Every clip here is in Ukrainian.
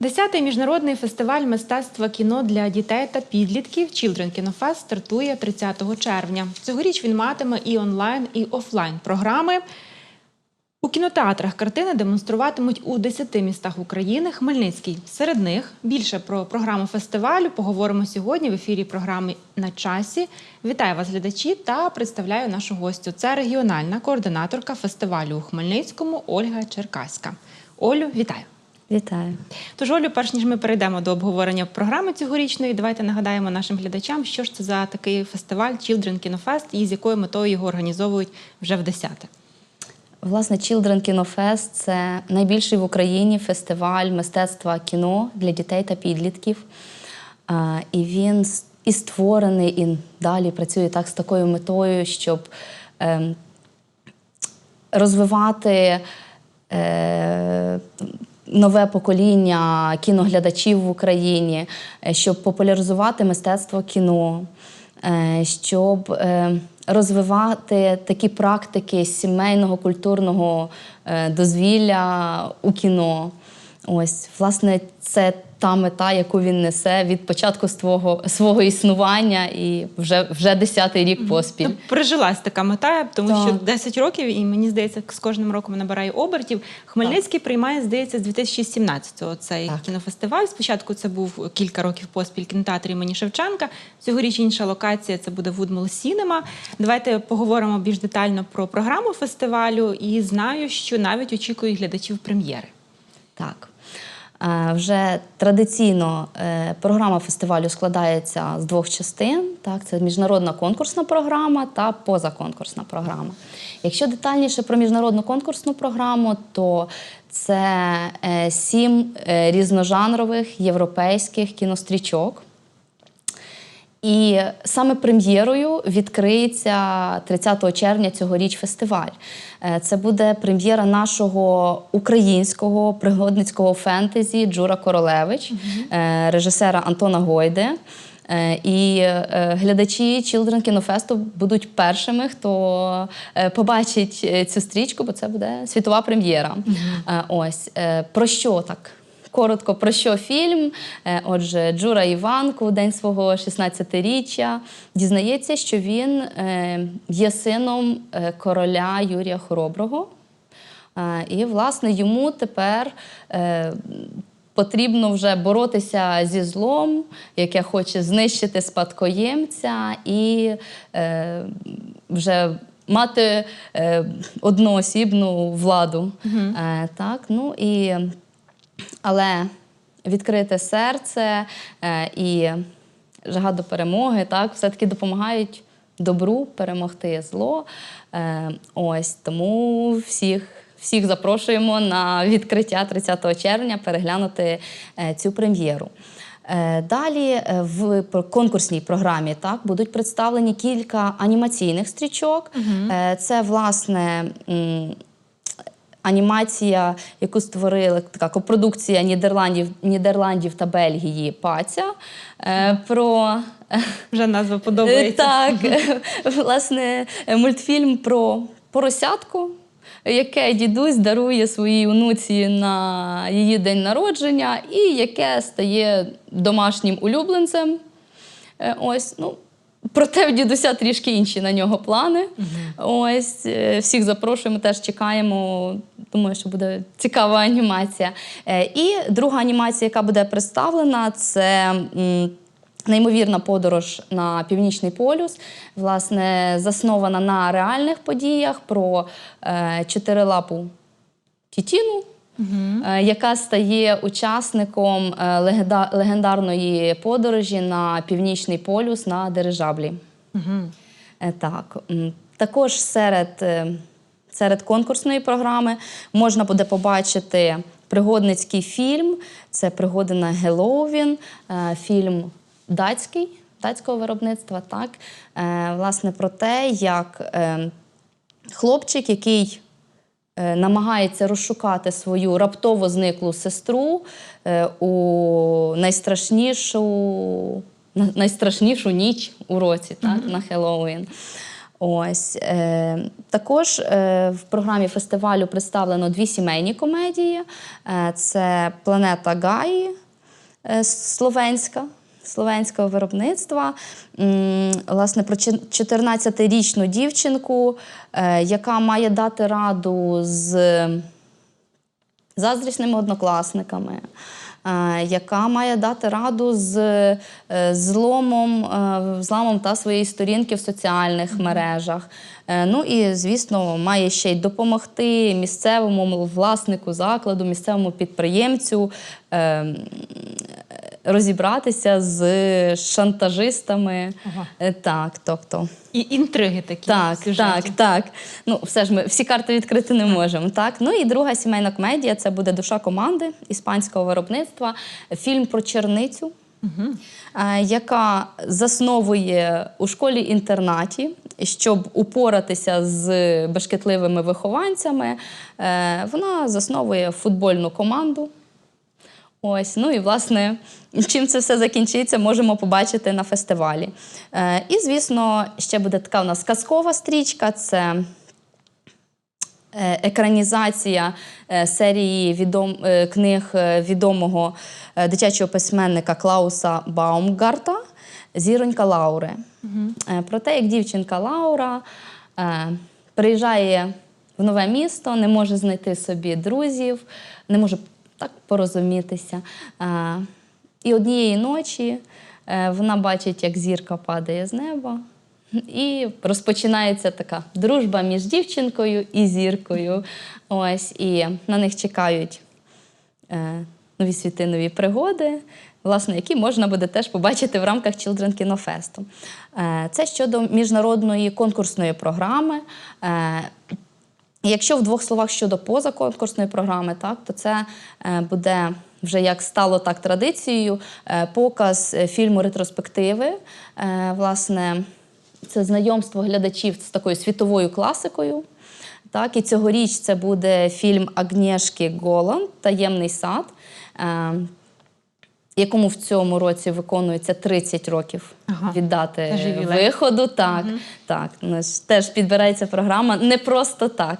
Десятий міжнародний фестиваль мистецтва кіно для дітей та підлітків Children Kino Fest стартує 30 червня. Цьогоріч він матиме і онлайн, і офлайн програми. У кінотеатрах картини демонструватимуть у 10 містах України. Хмельницький серед них. Більше про програму фестивалю поговоримо сьогодні в ефірі програми на часі. Вітаю вас, глядачі, та представляю нашу гостю. Це регіональна координаторка фестивалю у Хмельницькому Ольга Черкаська. Олю, вітаю. Вітаю. Тож, Олю, перш ніж ми перейдемо до обговорення програми цьогорічної, давайте нагадаємо нашим глядачам, що ж це за такий фестиваль Children Kino Fest і з якою метою його організовують вже в десяте. Власне, Children Kino Fest – це найбільший в Україні фестиваль мистецтва кіно для дітей та підлітків. І він і створений, і далі працює так з такою метою, щоб ем, розвивати е, нове покоління кіноглядачів в Україні, е, щоб популяризувати мистецтво кіно, е, щоб е, розвивати такі практики сімейного культурного дозвілля у кіно. Ось, власне, це та мета, яку він несе від початку свого, свого існування і вже, вже десятий рік поспіль. Ну, прижилась така мета, тому Так. що 10 років, і мені здається, з кожним роком набирає обертів. Хмельницький приймає, здається, з 2017-го цей Так. кінофестиваль. Спочатку це був кілька років поспіль кінотеатр імені Шевченка. Цьогоріч інша локація це буде Вудмол Сінема. Давайте поговоримо більш детально про програму фестивалю. І знаю, що навіть очікують глядачів прем'єри. Так. Е, Вже традиційно е, програма фестивалю складається з двох частин. Так, це міжнародна конкурсна програма та позаконкурсна програма. Якщо детальніше про міжнародну конкурсну програму, то це е, сім різножанрових європейських кінострічок. І саме прем'єрою відкриється 30 червня цьогоріч фестиваль. Е, Це буде прем'єра нашого українського пригодницького фентезі Джура Королевич, е, режисера Антона Гойде. І е, глядачі Children Fest будуть першими, хто побачить цю стрічку, бо це буде світова прем'єра. Ось про що так? Коротко про що фільм. Е, Отже, Джура Іванко у день свого 16-річчя дізнається, що він е, є сином е, короля Юрія Хороброго. І, власне, йому тепер потрібно вже боротися зі злом, яке хоче знищити спадкоємця, і вже мати е, одноосібну владу. Е, Так, ну і але відкрите серце е, і жага до перемоги, так, все-таки допомагають добру перемогти зло. Е, ось тому всіх. Всіх запрошуємо на відкриття 30 червня переглянути е, цю прем'єру. Далі в конкурсній програмі так будуть представлені кілька анімаційних стрічок. Е, Це власне. Анімація, яку створили така копродукція Нідерландів, Нідерландів та Бельгії Паця. е, Про Вже назва подобається. так, власне, мультфільм про поросятку. Яке дідусь дарує своїй онуці на її день народження, і яке стає домашнім улюбленцем. Е, Ось, ну, проте в дідуся трішки інші на нього плани. Ось, е, всіх запрошуємо, теж чекаємо. Думаю, що буде цікава анімація. Е, І друга анімація, яка буде представлена, це. Неймовірна подорож на північний полюс, власне, заснована на реальних подіях про е, чотирилапу Тітіну, е, яка стає учасником е, легендарної подорожі на північний полюс на дирижаблі. Е, Так, також серед, серед конкурсної програми можна буде побачити пригодницький фільм. Це пригоди на Геловін, фільм датський, датського виробництва. Так, власне, про те, як е, хлопчик, який намагається розшукати свою раптово зниклу сестру е, у найстрашнішу, на- найстрашнішу ніч у році, так, на Хеллоуін. Ось е, також е, в програмі фестивалю представлено дві сімейні комедії: Е, це Планета Гаї е, словенська. Словенського виробництва, власне, про 14-річну дівчинку, е, яка має дати раду з заздрісними однокласниками, е, яка має дати раду з е, зломом, зламом та своєї сторінки в соціальних мережах. Ну і, звісно, має ще й допомогти місцевому власнику закладу, місцевому підприємцю. Розібратися з шантажистами. Ага. Е, Так, тобто. І інтриги такі Так, в так, так. Ну, все ж ми всі карти відкрити не можемо. Так, ну і друга сімейна комедія це буде душа команди іспанського виробництва. Фільм про черницю, е, яка засновує у школі-інтернаті, щоб упоратися з бешкетливими вихованцями. е, Вона засновує футбольну команду. Ось, ну і власне, чим це все закінчиться, можемо побачити на фестивалі. Е, і, звісно, ще буде така у нас казкова стрічка. Це е, екранізація е, серії відом, е, книг відомого дитячого письменника Клауса Баумгарта Зіронька Лаури. Е, Про те, як дівчинка Лаура е, приїжджає в нове місто, не може знайти собі друзів, не може так порозумітися. І однієї ночі е, вона бачить, як зірка падає з неба. І розпочинається така дружба між дівчинкою і зіркою. Ось, і на них чекають е, нові світи, нові пригоди, власне, які можна буде теж побачити в рамках Children Kino Fest. Е, це щодо міжнародної конкурсної програми. Якщо в двох словах щодо позаконкурсної програми, так, то це е, буде вже як стало так традицією, е, показ е, фільму ретроспективи. Власне, це знайомство глядачів з такою світовою класикою. Так, і цьогоріч це буде фільм Агнєшки Голланд Таємний сад, якому в цьому році виконується 30 років Ага, від дати теж виходу. Так, так. ну, Теж підбирається програма не просто так.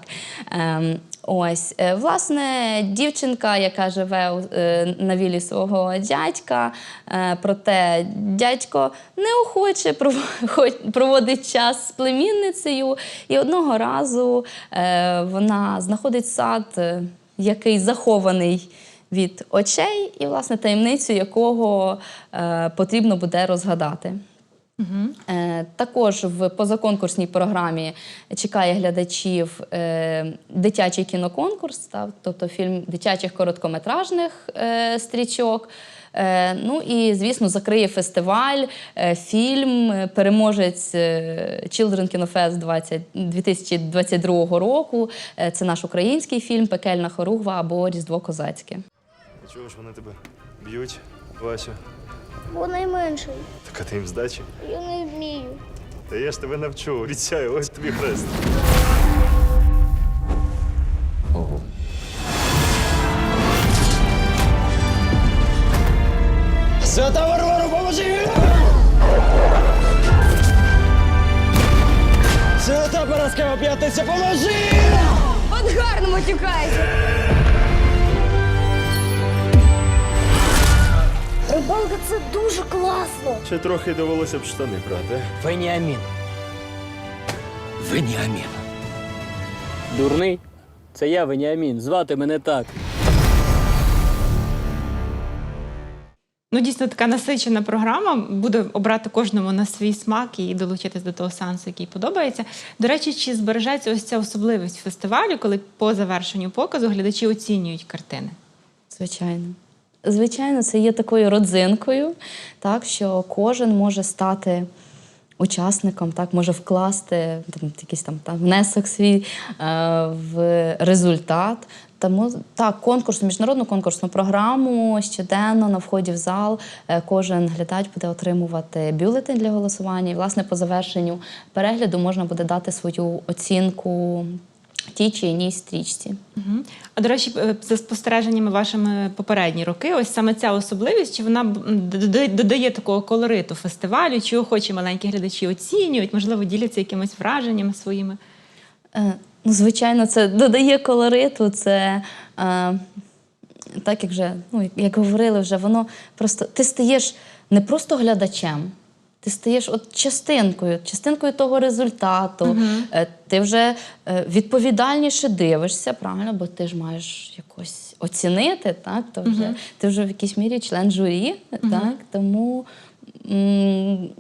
Ем, ось, е, власне, дівчинка, яка живе е, на вілі свого дядька, е, проте дядько неохоче пров- проводить час з племінницею, і одного разу е, вона знаходить сад, який захований від очей, і, власне, таємницю якого е, потрібно буде розгадати. Е, Також в позаконкурсній програмі чекає глядачів е, дитячий кіноконкурс, та, тобто фільм дитячих короткометражних е, стрічок. Е, Ну і, звісно, закриє фестиваль, е, фільм, е, переможець е, Children Kino 20 2022 року. Е, Це наш український фільм Пекельна хоругва або Різдво Козацьке. А чого ж вони тебе б'ють, Вася? Бо найменший. Так а ти їм здачі? Я не вмію. Та я ж тебе навчу, обіцяю, ось тобі хрест. Свята Варвара, поможи! Свята Параскева п'ятниця, поможи! От гарно матюкайся. Рибалка це дуже класно. Ще трохи довелося б штани брати. Веніамін. Веніамін. Дурний? Це я, Веніамін. Звати мене так. Ну, дійсно така насичена програма. Буде обрати кожному на свій смак і долучитись до того сеансу, який подобається. До речі, чи збережеться ось ця особливість фестивалю, коли по завершенню показу глядачі оцінюють картини? Звичайно. Звичайно, це є такою родзинкою, так, що кожен може стати учасником, так, може вкласти там, якийсь там, там внесок свій е, в результат. Тому так, конкурс, міжнародну конкурсну програму щоденно на вході в зал е, кожен глядач буде отримувати бюлетень для голосування. І, власне, по завершенню перегляду можна буде дати свою оцінку тій чи іній стрічці. А до речі, е, за спостереженнями вашими попередні роки, ось саме ця особливість, чи вона додає такого колориту фестивалю, чи охочі маленькі глядачі оцінюють, можливо, діляться якимись враженнями своїми. Е, Ну, звичайно, це додає колориту. Це е, так, як вже ну, як говорили, вже воно просто ти стаєш не просто глядачем. Ти стаєш от частинкою, частинкою того результату. Е, Ти вже е, відповідальніше дивишся, правильно, бо ти ж маєш якось оцінити, так? То вже, Ти вже в якійсь мірі член журі, так? Тому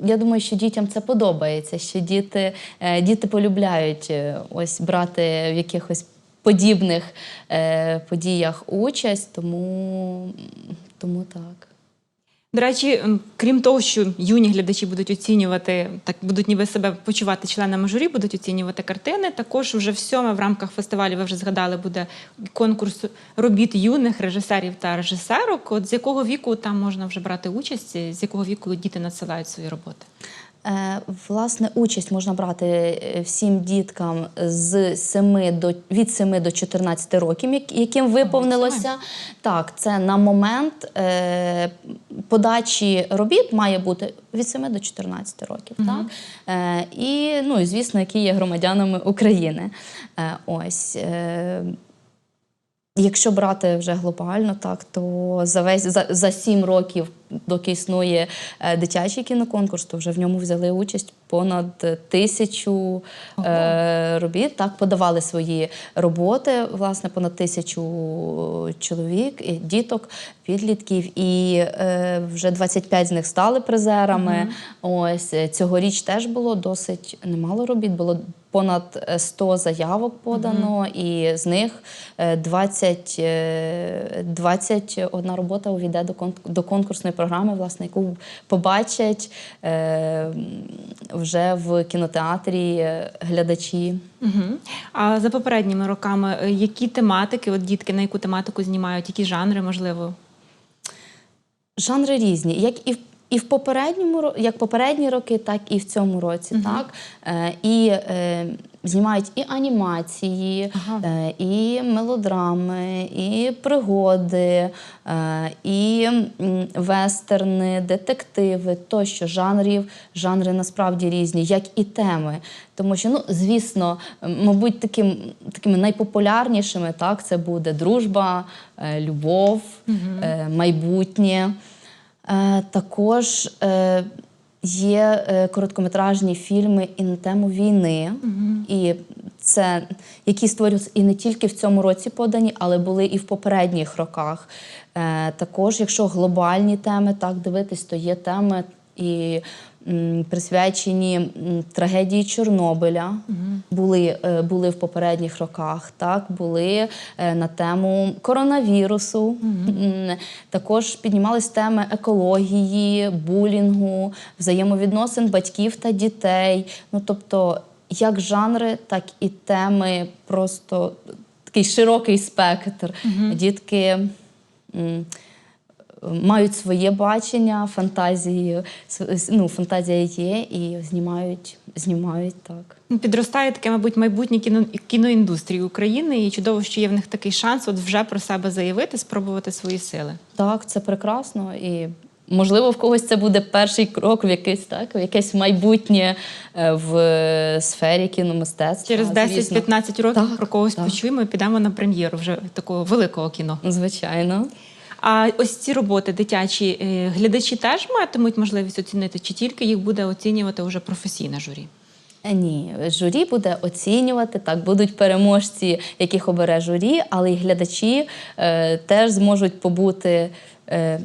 я думаю, що дітям це подобається, що діти, е, діти полюбляють ось брати в якихось подібних подіях участь, тому, тому так. До речі, крім того, що юні глядачі будуть оцінювати, так будуть ніби себе почувати членами журі, будуть оцінювати картини. Також вже в сьоме в рамках фестивалю, ви вже згадали, буде конкурс робіт юних режисерів та режисерок. От з якого віку там можна вже брати участь, з якого віку діти надсилають свої роботи? Е, Власне, участь можна брати е, всім діткам з 7 до від 7 до 14 років, яким виповнилося. Так, це на момент е, подачі робіт має бути від 7 до 14 років. Так? Е, і, ну, і, звісно, які є громадянами України. Е, ось. Е, Якщо брати вже глобально, так то за весь за, за сім років, доки існує е, дитячий кіноконкурс, то вже в ньому взяли участь понад е, тисячу е, робіт. Так подавали свої роботи, власне, понад тисячу чоловік, і діток, підлітків, і е, вже 25 з них стали призерами. Ось е, цьогоріч теж було досить немало робіт. Було понад е, 100 заявок подано, і з них е, 20, е, 21 робота увійде до, кон- до конкурсної програми, власне, яку побачать е, вже в кінотеатрі е, глядачі. Угу. А за попередніми роками, е, які тематики, от дітки на яку тематику знімають, які жанри, можливо? Жанри різні, як і в і в попередньому як попередні роки, так і в цьому році. Так? Е, і е, знімають і анімації, е, і мелодрами, і пригоди, е, і вестерни, детективи, тощо жанрів, жанри насправді різні, як і теми. Тому що, ну, звісно, мабуть, таким, такими найпопулярнішими так, це буде дружба, е, любов, е, майбутнє. Е, також е, є е, короткометражні фільми і на тему війни, і це які створюються і не тільки в цьому році подані, але були і в попередніх роках. Також, якщо глобальні теми так дивитись, то є теми і присвячені трагедії Чорнобиля. Були, е, були в попередніх роках, так були е, на тему коронавірусу. М, Також піднімались теми екології, булінгу, взаємовідносин батьків та дітей. Ну тобто, як жанри, так і теми, просто такий широкий спектр. Дітки. Мають своє бачення, фантазії, ну, фантазія є і знімають, знімають так. Ну, Підростає таке, мабуть, майбутнє кіно, кіноіндустрії України, і чудово, що є в них такий шанс от вже про себе заявити, спробувати свої сили. Так, це прекрасно. І можливо, в когось це буде перший крок в якесь, так, в якесь майбутнє е, в сфері кіномистецтва. Через звісно. 10-15 років Так, про когось так. почуємо і підемо на прем'єру вже такого великого кіно. Звичайно. А ось ці роботи дитячі е, глядачі теж матимуть можливість оцінити, чи тільки їх буде оцінювати вже професійне журі? Е, Ні, журі буде оцінювати, так, будуть переможці, яких обере журі, але й глядачі е, теж зможуть побути. Е,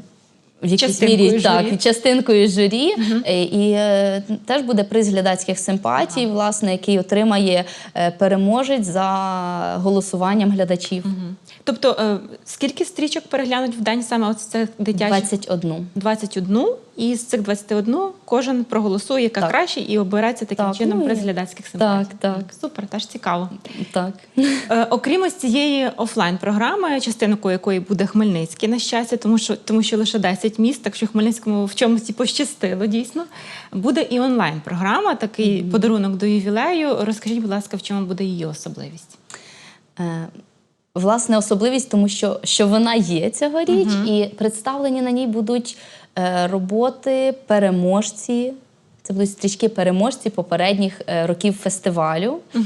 в якійсь Частинкою мірі журі. так, частинкою журі, Е, і е, теж буде приз глядацьких симпатій, власне, який отримає е, переможець за голосуванням глядачів. Тобто, е, скільки стрічок переглянуть в день саме ось це дитячі? 21. 21, і з цих 21 кожен проголосує яка Так. краще і обереться таким Так, чином ну, приз і- глядацьких симпатій. Так, так. Супер, теж цікаво. Так. Е, окрім ось цієї офлайн-програми, частинкою якої буде Хмельницький, на щастя, тому що, тому що лише 10 міст, так що Хмельницькому в чомусь і пощастило дійсно. Буде і онлайн-програма, такий подарунок до ювілею. Розкажіть, будь ласка, в чому буде її особливість? Е, Власне, особливість, тому що, що вона є цьогоріч, і представлені на ній будуть роботи переможці. Це будуть стрічки переможці попередніх е, років фестивалю. Угу.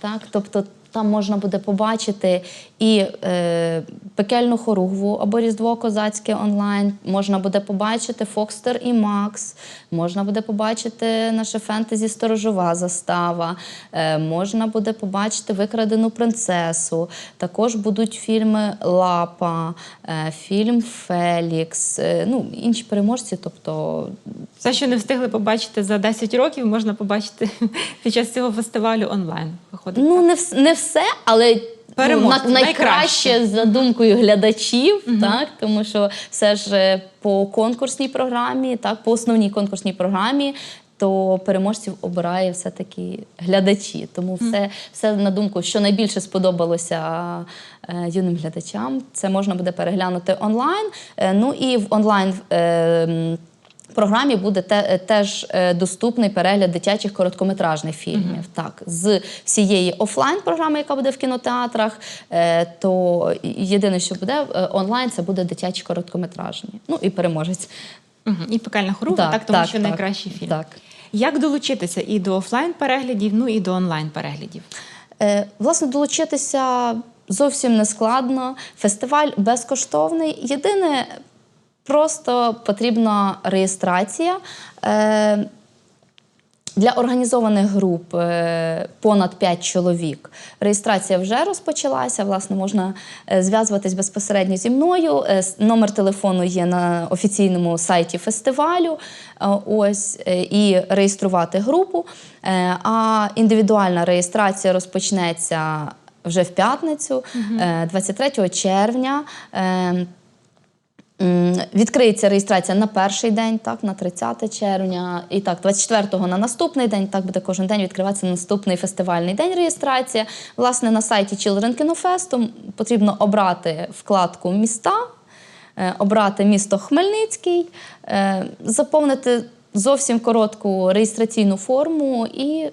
так, тобто там можна буде побачити і е, пекельну хоругву або Різдво Козацьке онлайн, можна буде побачити Фокстер і Макс, можна буде побачити наше фентезі Сторожова застава, е, можна буде побачити Викрадену принцесу. Також будуть фільми Лапа, е, фільм Фелікс, е, ну, інші переможці, тобто Все, що не встигли побачити за 10 років, можна побачити під час цього фестивалю онлайн. Виходить. Ну, не, вс- не все, але ну, Переможці, на- найкраще. найкраще за думкою глядачів, так, тому що все ж е, по конкурсній програмі, так, по основній конкурсній програмі. То переможців обирає все-таки глядачі. Тому все, все на думку, що найбільше сподобалося е, юним глядачам, це можна буде переглянути онлайн. Е, ну і в онлайн е, м, програмі буде те, теж е, доступний перегляд дитячих короткометражних фільмів. Так, з всієї офлайн програми, яка буде в кінотеатрах, е, то єдине, що буде е, онлайн, це буде дитячі короткометражні. Ну і переможець. Мгм. І пекельна хоругва, так, тому що найкращий фільм. Так. Як долучитися і до офлайн переглядів, ну і до онлайн переглядів? Е, власне, долучитися зовсім не складно. Фестиваль безкоштовний. Єдине, просто потрібна реєстрація. Е, для організованих груп е, понад 5 чоловік реєстрація вже розпочалася. Власне, можна е, зв'язуватись безпосередньо зі мною. Номер телефону є на офіційному сайті фестивалю. Ось і реєструвати групу. А індивідуальна реєстрація розпочнеться вже в п'ятницю, е, 23 червня. Відкриється реєстрація на перший день, так, на 30 червня, і так, 24-го на наступний день, так буде кожен день відкриватися наступний фестивальний день реєстрація. Власне, на сайті Children Kino Fest потрібно обрати вкладку міста, е, обрати місто Хмельницький, е, заповнити зовсім коротку реєстраційну форму і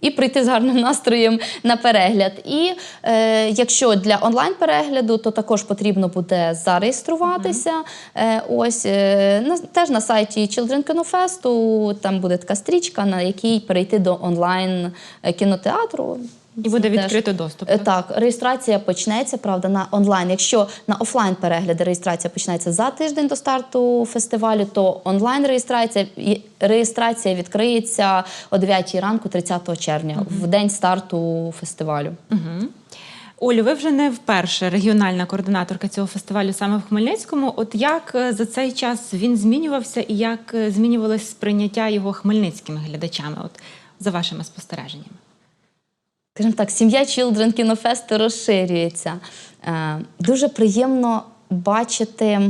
і прийти з гарним настроєм на перегляд. І е, якщо для онлайн-перегляду, то також потрібно буде зареєструватися. Е, ось е, на, теж на сайті Children Kino там буде така стрічка, на якій перейти до онлайн е, кінотеатру. І буде відкрито доступ. Е, Так, реєстрація почнеться, правда, на онлайн. Якщо на офлайн перегляди реєстрація почнеться за тиждень до старту фестивалю, то онлайн реєстрація реєстрація відкриється о 9 ранку 30 червня, в день старту фестивалю. Олю, ви вже не вперше регіональна координаторка цього фестивалю саме в Хмельницькому. От як е, за цей час він змінювався і як е, змінювалось сприйняття його хмельницькими глядачами? От за вашими спостереженнями? Скажімо так, сім'я Children Kino Fest розширюється. Е, Дуже приємно бачити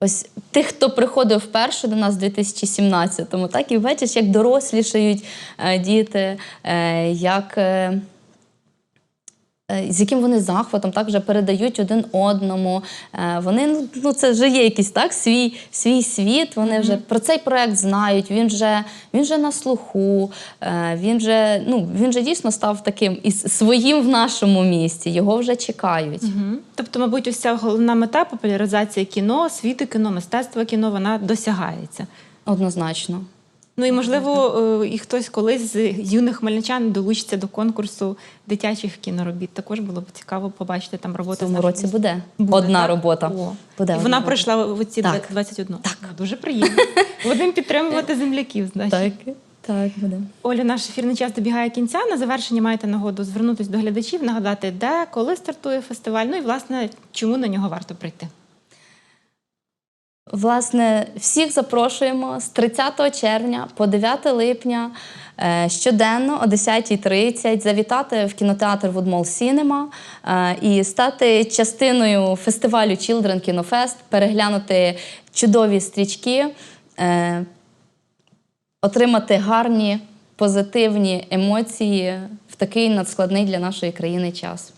ось тих, хто приходив вперше до нас у 2017-му, так і бачиш, як дорослішають е, діти, е, як. Е, З яким вони захватом так вже передають один одному. Е, Вони ну, ну це вже є якийсь так свій, свій світ. Вони вже про цей проект знають. Він вже він вже на слуху. е, Він вже ну він вже дійсно став таким і своїм в нашому місті. Його вже чекають. Мгм. Тобто, мабуть, ось ця головна мета популяризація кіно, світу кіно, мистецтва кіно, вона досягається. Однозначно. Ну і можливо, е, і хтось колись з юних хмельничан долучиться до конкурсу дитячих кіноробіт. Також було б цікаво побачити там В роботи. цьому році буде, Буде, одна так? робота. О. Буде І вона пройшла в ці Так. 21. Так. Дуже приємно. Будемо підтримувати земляків. Значить. Так, так буде. Оля, наш ефірний час добігає кінця. На завершення маєте нагоду звернутися до глядачів, нагадати, де, коли стартує фестиваль, ну і власне чому на нього варто прийти. Власне, всіх запрошуємо з 30 червня по 9 липня е, щоденно о 10.30 завітати в кінотеатр Woodmall Cinema е, і стати частиною фестивалю Children Kino Fest, переглянути чудові стрічки, е, отримати гарні позитивні емоції в такий надскладний для нашої країни час.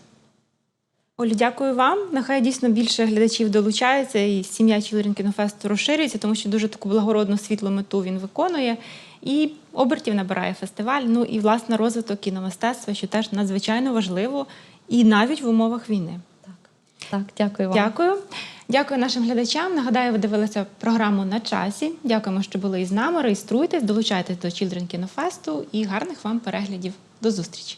Олю, дякую вам. Нехай дійсно більше глядачів долучається, і сім'я Children Kino розширюється, тому що дуже таку благородну світлу мету він виконує. І обертів набирає фестиваль. Ну і власне розвиток кіномистецтва, що теж надзвичайно важливо, і навіть в умовах війни. Так, дякую вам. Дякую. Дякую нашим глядачам. Нагадаю, ви дивилися програму на часі. Дякуємо, що були із нами. Реєструйтесь, долучайтесь до Children Кінофесту і гарних вам переглядів. До зустрічі!